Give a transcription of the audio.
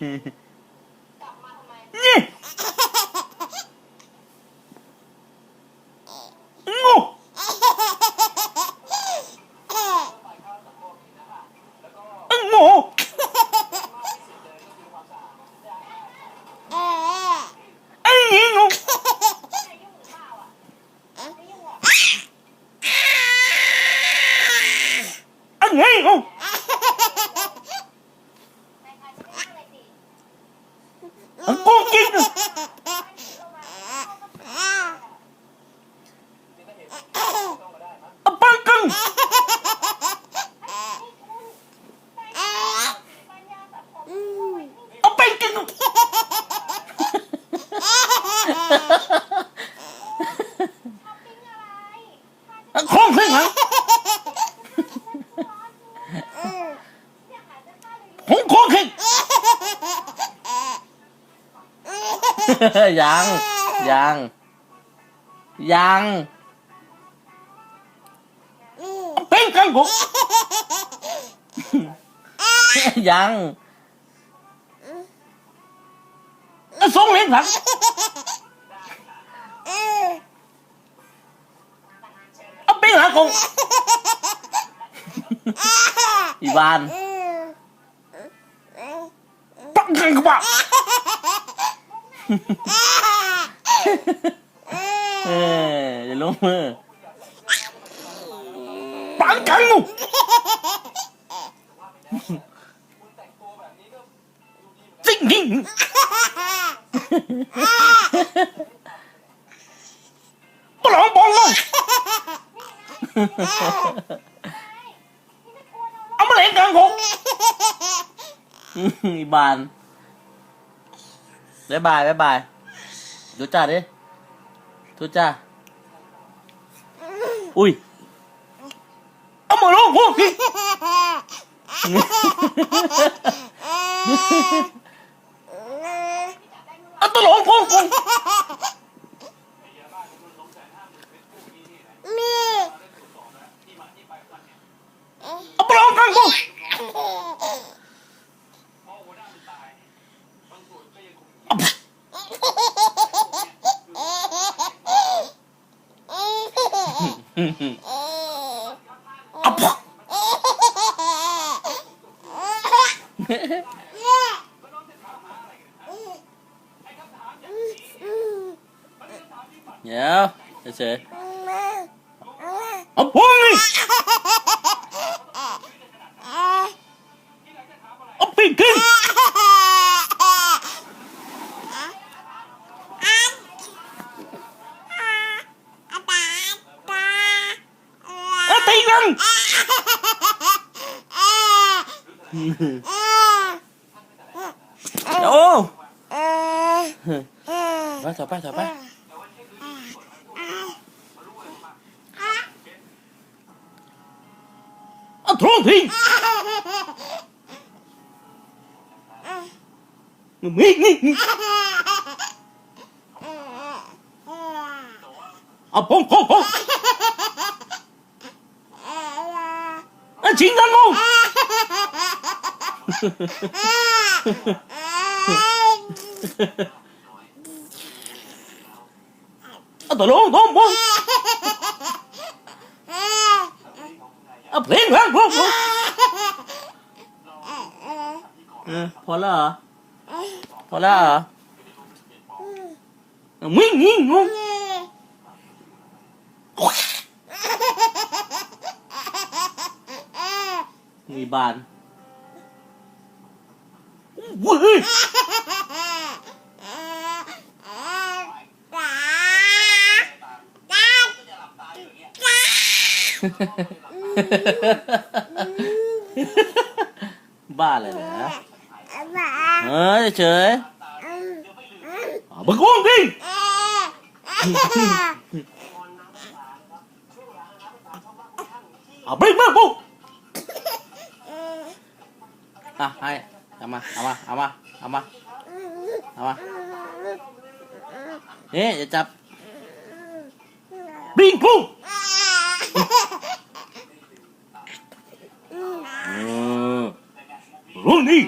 นี่งูงูไอ้นี่งูไอ้นี่งูอันกูกินอันปังกังอันปังกัง อันของขึ้นหางของของขึ้นยังยังยังเป็นกังกูยังอันสองเหรียญหลั งอันเป็นหลังกูอีบานปังกังกูปะเอออย่าลงมือปังกังกูจริงจริง เอามาเล่นกังกูอีบานบ๊ายบายบ๊ายบายดูจ้าดิดูจ้า อุ้ย เอามาลงกูเอาตลองพง กูเอาปลองกังกูเอาปะเดี๋ยวเฉยเอาพง เอาตีกันๆเดี๋ยวไปต่อไปต่อไปอาทงทิ้งนี่นี่นี่อาพงพงพงเอาชิงาตะลงทงพงเอาเพลงเพลงพงพงเออพอแล้วเหรอพอแล้วเหรอมึงนี่มึงมี บานเว้ยบ้าเลยนะเออเฉยเอามึงก้องดิเอาไปมาปุ๊บ อะให้เอามาเอามาเอามาเอามาเอามานี่อย่าจับบิงปุ๊บอืมรุ่นนี้